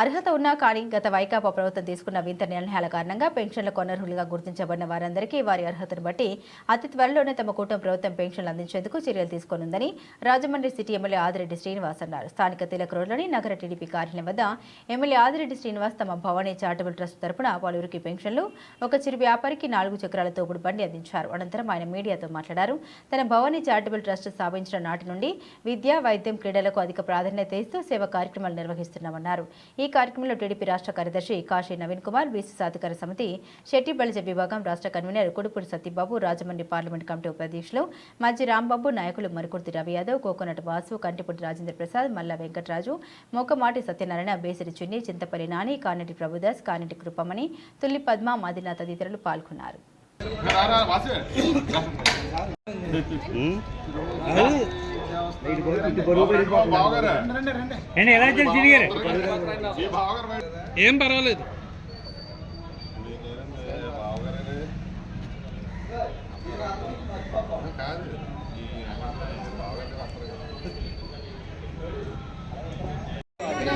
అర్హత ఉన్నా కానీ గత వైకాపా ప్రభుత్వం తీసుకున్న వింత నిర్ణయాల కారణంగా పెన్షన్లకు అనర్హులుగా గుర్తించబడిన వారందరికీ వారి అర్హతను బట్టి అతి త్వరలోనే తమ కూటమి ప్రభుత్వం పెన్షన్లు అందించేందుకు చర్యలు తీసుకోనుందని రాజమండ్రి సిటీ ఎమ్మెల్యే ఆదిరెడ్డి శ్రీనివాస్ అన్నారు. స్థానిక తిలక్ రోడ్లోని నగర టీడీపీ కార్యాలయం వద్ద ఎమ్మెల్యే ఆదిరెడ్డి శ్రీనివాస్ తమ భవానీ చారిటబుల్ ట్రస్ట్ తరపున పలువురికి పెన్షన్లు ఒక చిరు వ్యాపారికి నాలుగు చక్రాల తోపుడు బండి అందించారు. అనంతరం ఆయన మీడియాతో మాట్లాడారు. తన భవానీ చారిటబుల్ ట్రస్ట్ స్థాపించిన నాటి నుండి విద్య వైద్యం క్రీడలకు అధిక ప్రాధాన్యత ఇస్తూ సేవా కార్యక్రమాలు నిర్వహిస్తున్నామన్నారు. ఈ కార్యక్రమంలో టీడీపీ రాష్ట్ర కార్యదర్శి కాశీ నవీన్ కుమార్ బీసీ సాధికార సమితి శెట్టి బలిజ విభాగం రాష్ట్ర convener Kudupudi Satyababu Rajahmundry parliament committee ఉపాధ్యక్షులు మజ్జి రాంబాబు నాయకులు మరుకుర్తి రవి యాదవ్ కోకోనట్ వాసు కంటిపూడి రాజేంద్ర ప్రసాద్ మల్ల వెంకటరాజు మోకమాటి సత్యనారాయణ బేసిరి చున్ని చింతపల్లి నాని కానటి ప్రభుదాస్ కానటి కృపమణి తుల్లి పద్మ మదిన తదితరులు పాల్గొన్నారు. ఏంటి ఎలా వచ్చారు చిడి గారు ఏం పర్వాలేదు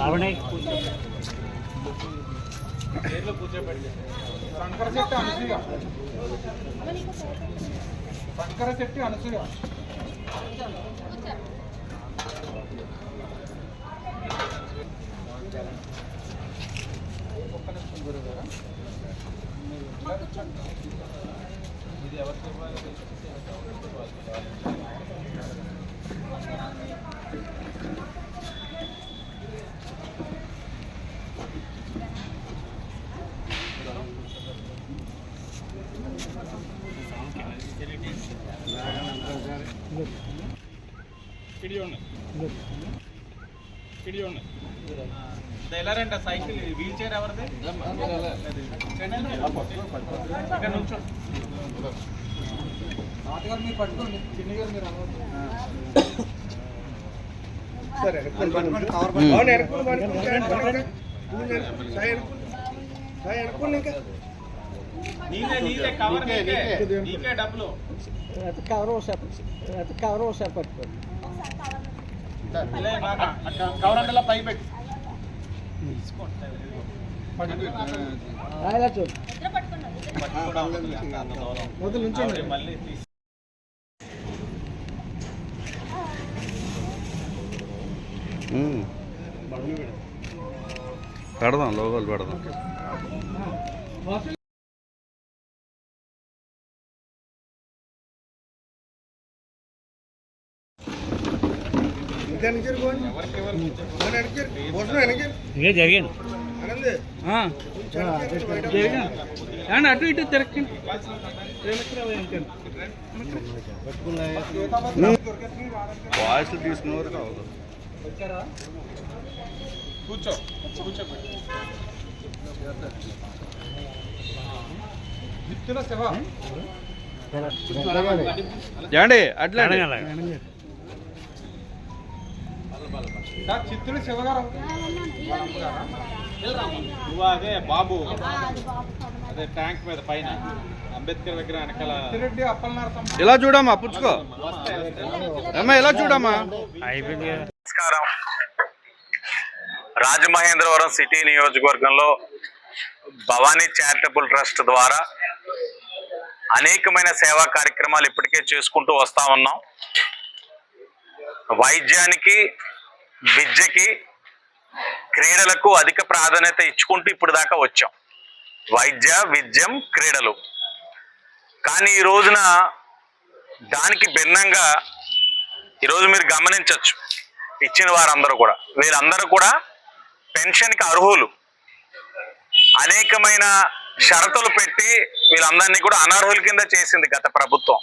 అవునే శంకర శెట్టి అనసూయ శంకర శెట్టి అనసూయ ఒక్క నిమిషం గురువు గారు. ఇది ఎవరికి ఎలారంట సైకిల్? వీల్ చైర్ ఎవరిది? ఇక్కడ నుంచో. మీరు పట్టుకోండి. చిన్ని గారు మీరు నీకే కవర్ నీకే నీకే పై పెట్టి పెడదాం లోగోలు పెడదాం. ఇదే జరిగాను జరిగాను అటు ఇటు తిరగండి వాయిస్లు తీసుకునే వరకు అవ్వదు వచ్చారా కూర్చో. శివ ఏమండి అట్లా నువ్వు అదే బాబు. అదే ట్యాంక్ మీద పైన. అంబేద్కర్ దగ్గర వెనకాల. తిరెడ్డి అప్పలనార సంస్థ ఇలా చూడమ్మా పుచ్చుకో. అమ్మా ఇలా చూడమ్మా. నమస్కారం. రాజమహేంద్రవరం సిటీ నియోజకవర్గంలో భవానీ చారిటబుల్ ట్రస్ట్ ద్వారా అనేకమైన సేవా కార్యక్రమాలు ఇప్పటికే చేసుకుంటూ వస్తా ఉన్నాం. వైద్యానికి విద్యకి క్రీడలకు అధిక ప్రాధాన్యత ఇచ్చుకుంటూ ఇప్పుడు దాకా వచ్చాం. వైద్య విద్యం క్రీడలు. కానీ ఈ రోజున దానికి భిన్నంగా ఈరోజు మీరు గమనించవచ్చు ఇచ్చిన వారందరూ కూడా వీళ్ళందరూ కూడా పెన్షన్కి అర్హులు. అనేకమైన షరతులు పెట్టి వీళ్ళందరినీ కూడా అనర్హుల కింద చేసింది గత ప్రభుత్వం.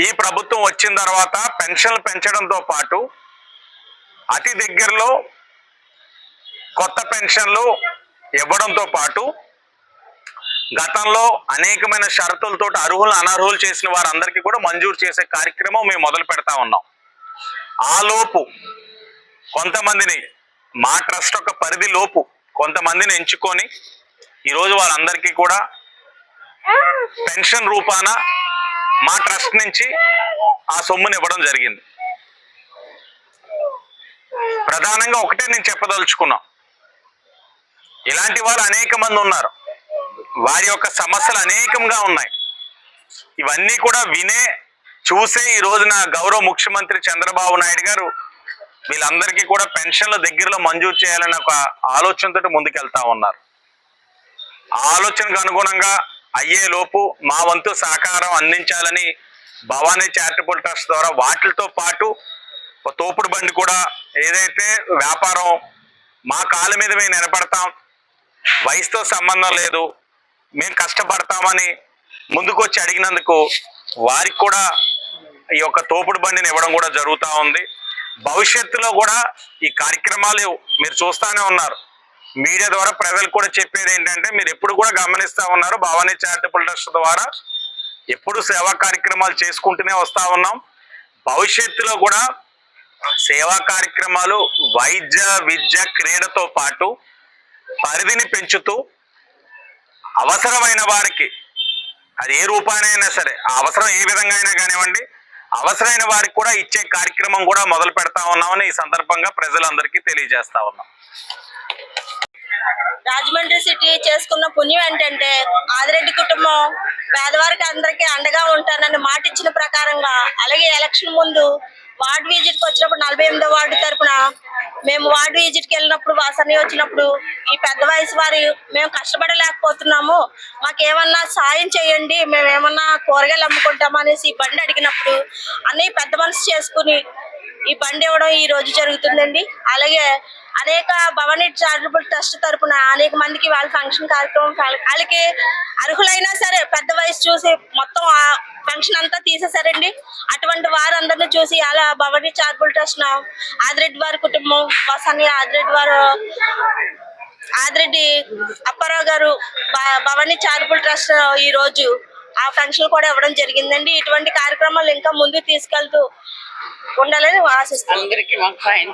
ఈ ప్రభుత్వం వచ్చిన తర్వాత పెన్షన్లు పెంచడంతో పాటు అతి దగ్గరలో కొత్త పెన్షన్లు ఇవ్వడంతో పాటు గతంలో అనేకమైన షరతులతో అర్హులు అనర్హులు చేసిన వారందరికీ కూడా మంజూరు చేసే కార్యక్రమం మేము మొదలు పెడతా ఉన్నాం. ఆలోపు కొంతమందిని మా ట్రస్ట్ ఒక పరిధి లోపు కొంతమందిని ఎంచుకొని ఈరోజు వాళ్ళందరికీ కూడా పెన్షన్ రూపాన మా ట్రస్ట్ నుంచి ఆ సొమ్ముని ఇవ్వడం జరిగింది. ప్రధానంగా ఒకటే నేను చెప్పదలుచుకున్నా. ఇలాంటి వారు అనేక మంది ఉన్నారు. వారి యొక్క సమస్యలు అనేకంగా ఉన్నాయి. ఇవన్నీ కూడా వినే చూసే ఈ రోజున గౌరవ ముఖ్యమంత్రి చంద్రబాబు నాయుడు గారు వీళ్ళందరికీ కూడా పెన్షన్ల దగ్గరలో మంజూరు చేయాలని ఒక ఆలోచనతో ముందుకెళ్తా ఉన్నారు. ఆలోచనకు అనుగుణంగా అయ్యే లోపు మా వంతు సహకారం అందించాలని భవానీ చారిటబుల్ ట్రస్ట్ ద్వారా వాటితో పాటు తోపుడు బండి కూడా ఏదైతే వ్యాపారం మా కాళ్ళ మీద మేము నిలబడతాం వయసుతో సంబంధం లేదు మేము కష్టపడతామని ముందుకు వచ్చి అడిగినందుకు వారికి కూడా ఈ యొక్క తోపుడు బండిని ఇవ్వడం కూడా జరుగుతూ ఉంది. భవిష్యత్తులో కూడా ఈ కార్యక్రమాలు మీరు చూస్తానే ఉన్నారు. మీడియా ద్వారా ప్రజలు కూడా చెప్పేది ఏంటంటే మీరు ఎప్పుడు కూడా గమనిస్తూ ఉన్నారు భవానీ చారిటబుల్ ట్రస్ట్ ద్వారా. ఎప్పుడు సేవా కార్యక్రమాలు చేసుకుంటూనే వస్తూ ఉన్నాం. భవిష్యత్తులో కూడా సేవా కార్యక్రమాలు వైద్య విద్య క్రీడతో పాటు పరిధిని పెంచుతూ అవసరమైన వారికి అది ఏ రూపానైనా సరే అవసరం ఏ విధంగా అయినా కానివ్వండి అవసరమైన వారికి కూడా ఇచ్చే కార్యక్రమం కూడా మొదలు పెడతా ఉన్నామని ఈ సందర్భంగా ప్రజలందరికీ తెలియజేస్తా ఉన్నాం. రాజమండ్రి సిటీ చేసుకున్న పుణ్యం ఏంటంటే ఆదిరెడ్డి కుటుంబం పేదవారికి అందరికీ అండగా ఉంటానని మాట ఇచ్చిన ప్రకారంగా అలాగే ఎలక్షన్ ముందు వార్డ్ విజిట్కి వచ్చినప్పుడు నలభై ఎనిమిదో వార్డు తరపున మేము వార్డ్ విజిట్కి వెళ్ళినప్పుడు వాసని వచ్చినప్పుడు ఈ పెద్ద వయసు వారి మేము కష్టపడలేకపోతున్నాము. మాకు ఏమన్నా సాయం చేయండి మేము ఏమన్నా కూరగాయలు అమ్ముకుంటామా అనేసి ఈ బండి అడిగినప్పుడు అన్నీ పెద్ద మనసు చేసుకుని ఈ బండి ఇవ్వడం ఈ రోజు జరుగుతుందండి. అలాగే అనేక భవని చారిటబుల్ ట్రస్ట్ తరపున అనేక మందికి వాళ్ళ ఫంక్షన్ కార్యక్రమం వాళ్ళకి అర్హులైనా సరే పెద్ద వయసు చూసి మొత్తం ఆ ఫంక్షన్ అంతా తీసేశారండి. అటువంటి వారందరిని చూసి అలా భవని చారిటబుల్ ట్రస్ట్ ఆదిరెడ్డి వారి కుటుంబం వసని ఆదిరెడ్డి వారు ఆదిరెడ్డి అప్పారావు గారు భ- భవానీ చారిటబుల్ ట్రస్ట్ ఈ రోజు ఆ ఫంక్షన్ కూడా ఇవ్వడం జరిగిందండి. ఇటువంటి కార్యక్రమాలు ఇంకా ముందుకు తీసుకెళ్తూ ఉండాలని ఆశిస్తాను